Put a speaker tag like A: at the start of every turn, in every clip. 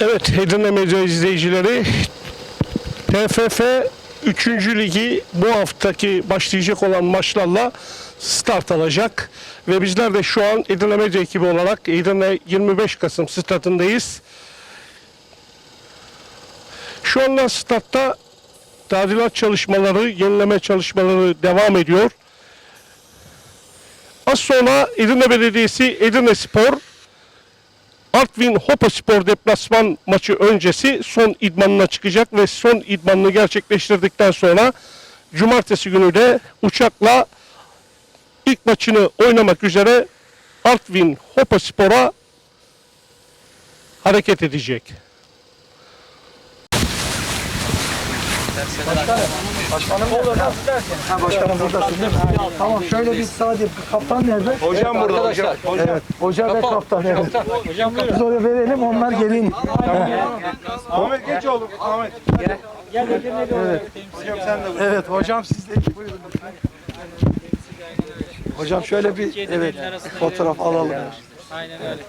A: Evet, Edirne Medya izleyicileri TFF 3. Ligi bu haftaki başlayacak olan maçlarla start alacak. Ve bizler de şu an Edirne Medya ekibi olarak Edirne 25 Kasım stadındayız. Şu anda statta tadilat çalışmaları, yenileme çalışmaları devam ediyor. Az sonra Edirne Belediyesi Edirne Spor Artvin Hopaspor deplasman maçı öncesi son idmanına çıkacak ve son idmanını gerçekleştirdikten sonra cumartesi günü de uçakla ilk maçını oynamak üzere Artvin Hopaspor'a hareket edecek.
B: Ha başkanım buradasın değil mi? Tamam şöyle bir sade kaptan nerede?
C: Hocam burada hocam.
B: Evet. Hoca ve kaptan evet. Biz oraya verelim onlar gelin.
C: Ahmet geç oğlum. Ahmet.
B: Evet hocam siz de buyurun. Hocam şöyle bir evet fotoğraf alalım.
D: Aynen öyle.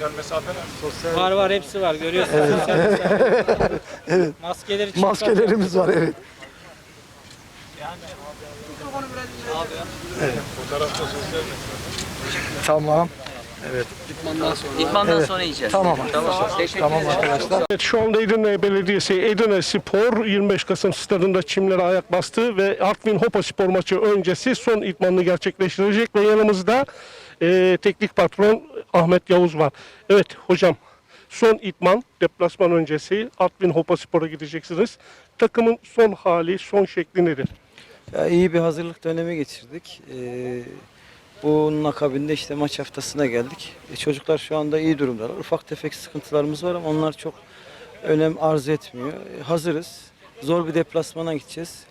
C: Sosyal mesafe ne?
D: Var var hepsi var görüyorsunuz. Evet.
B: Evet.
D: Maskeleri çıkart.
B: Maskelerimiz var evet.
C: Fotoğrafta sosyal
B: Tamam.
E: İdmandan sonra yiyeceğiz.
B: Tamam.
E: Tamam.
B: Tamam arkadaşlar.
A: Evet, şu anda Edirne Belediyesi Edirne Spor 25 Kasım stadında çimlere ayak bastı ve Artvin Hopa Spor maçı öncesi son idmanını gerçekleştirecek ve yanımızda e, teknik patron Ahmet Yavuz var. Evet hocam son idman deplasman öncesi Artvin Hopa Spor'a gideceksiniz. Takımın son hali, son şekli nedir?
F: Ya iyi bir hazırlık dönemi geçirdik. Ee, bunun akabinde işte maç haftasına geldik. E, çocuklar şu anda iyi durumdalar. Ufak tefek sıkıntılarımız var ama onlar çok önem arz etmiyor. E, hazırız. Zor bir deplasmana gideceğiz.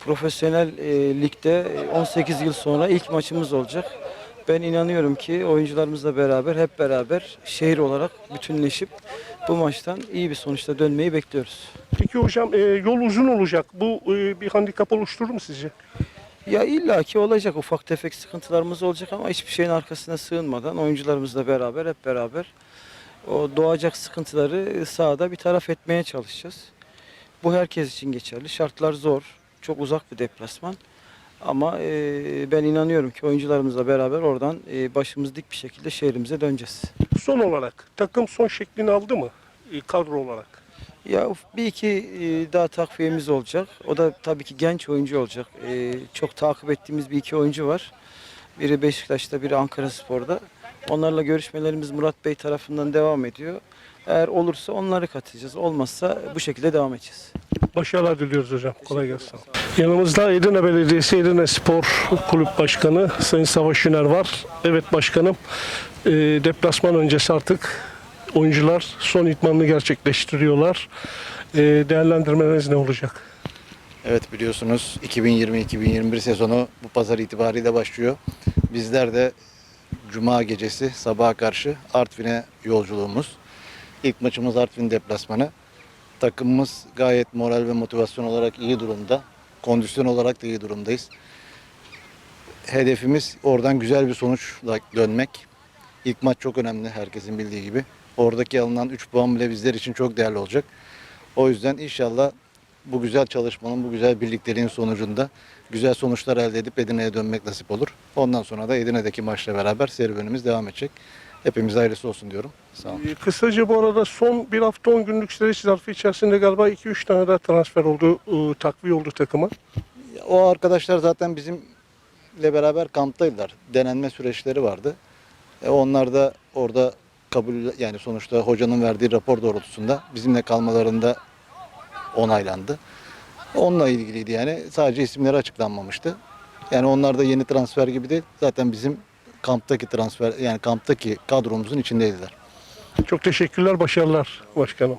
F: Profesyonel e, ligde e, 18 yıl sonra ilk maçımız olacak. Ben inanıyorum ki oyuncularımızla beraber hep beraber şehir olarak bütünleşip bu maçtan iyi bir sonuçla dönmeyi bekliyoruz.
A: Peki hocam e, yol uzun olacak. Bu e, bir handikap oluşturur mu sizce?
F: Ya illaki olacak ufak tefek sıkıntılarımız olacak ama hiçbir şeyin arkasına sığınmadan oyuncularımızla beraber hep beraber o doğacak sıkıntıları sahada bir taraf etmeye çalışacağız. Bu herkes için geçerli. Şartlar zor. Çok uzak bir deplasman. Ama e, ben inanıyorum ki oyuncularımızla beraber oradan e, başımız dik bir şekilde şehrimize döneceğiz.
A: Son olarak takım son şeklini aldı mı? E, kadro olarak.
F: Ya bir iki e, daha takviyemiz olacak. O da tabii ki genç oyuncu olacak. E, çok takip ettiğimiz bir iki oyuncu var. Biri Beşiktaş'ta, biri Ankara Spor'da. Onlarla görüşmelerimiz Murat Bey tarafından devam ediyor. Eğer olursa onları katacağız. Olmazsa bu şekilde devam edeceğiz.
A: Başarılar diliyoruz hocam. Kolay gelsin. Yanımızda Edirne Belediyesi Edirne Spor Kulüp Başkanı Sayın Savaş Üner var. Evet başkanım, e, deplasman öncesi artık oyuncular son idmanını gerçekleştiriyorlar. E, değerlendirmeleriniz ne olacak?
G: Evet biliyorsunuz 2020-2021 sezonu bu pazar itibariyle başlıyor. Bizler de Cuma gecesi sabaha karşı Artvin'e yolculuğumuz. İlk maçımız Artvin deplasmanı. Takımımız gayet moral ve motivasyon olarak iyi durumda. Kondisyon olarak da iyi durumdayız. Hedefimiz oradan güzel bir sonuçla dönmek. İlk maç çok önemli herkesin bildiği gibi. Oradaki alınan 3 puan bile bizler için çok değerli olacak. O yüzden inşallah bu güzel çalışmanın, bu güzel birlikteliğin sonucunda güzel sonuçlar elde edip Edirne'ye dönmek nasip olur. Ondan sonra da Edirne'deki maçla beraber serüvenimiz devam edecek. Hepimize hayırlısı olsun diyorum. Sağ olun.
A: E, kısaca bu arada son bir hafta 10 günlük süreç zarfı içerisinde galiba 2-3 tane daha transfer oldu, e, takviye oldu takıma.
G: O arkadaşlar zaten bizimle beraber kamptaydılar. Denenme süreçleri vardı. E onlar da orada kabul yani sonuçta hocanın verdiği rapor doğrultusunda bizimle kalmalarında onaylandı. Onunla ilgiliydi yani. Sadece isimleri açıklanmamıştı. Yani onlar da yeni transfer gibi değil. Zaten bizim kamptaki transfer yani kamptaki kadromuzun içindeydiler.
A: Çok teşekkürler, başarılar başkanım.